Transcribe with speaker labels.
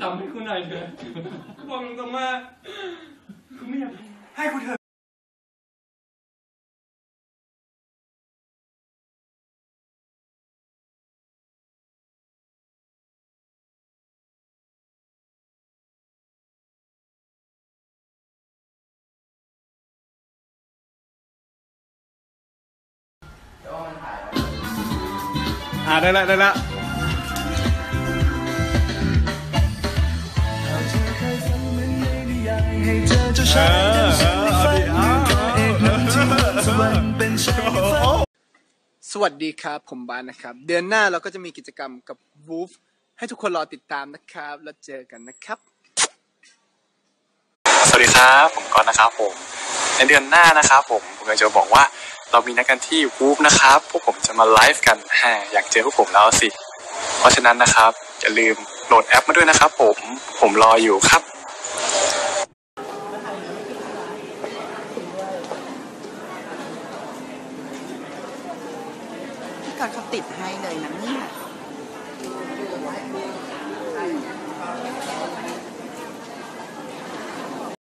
Speaker 1: ขำให้คุณนายเถอะบอกตรงๆว่คุณไม่อยากให้กูเถอะ
Speaker 2: อ่าได้ละได้ละเออเออเอาดิเอาเอา
Speaker 3: สวัสดีครับ ผมบานนะครับ เดือนหน้าเราก็จะมีกิจกรรมกับ Wolf ให้ทุกคนรอติดตามนะครับ แล้วเจอกันนะครับ
Speaker 4: สวัสดีครับ ผมก๊อตนะครับผม ในเดือนหน้านะครับผมผมอยากจะบอกว่า เรามีนัดกันที่วูฟนะครับ พวกผมจะมาไลฟ์กันแฮอยากเจอพวกผมแล้วสิ เพราะฉะนั้นนะครับ อย่าลืมโหลดแอปมาด้วยนะครับผม ผมรออยู่ครับ
Speaker 5: พี่กอนเขาติดให้เลยนะเนี่ย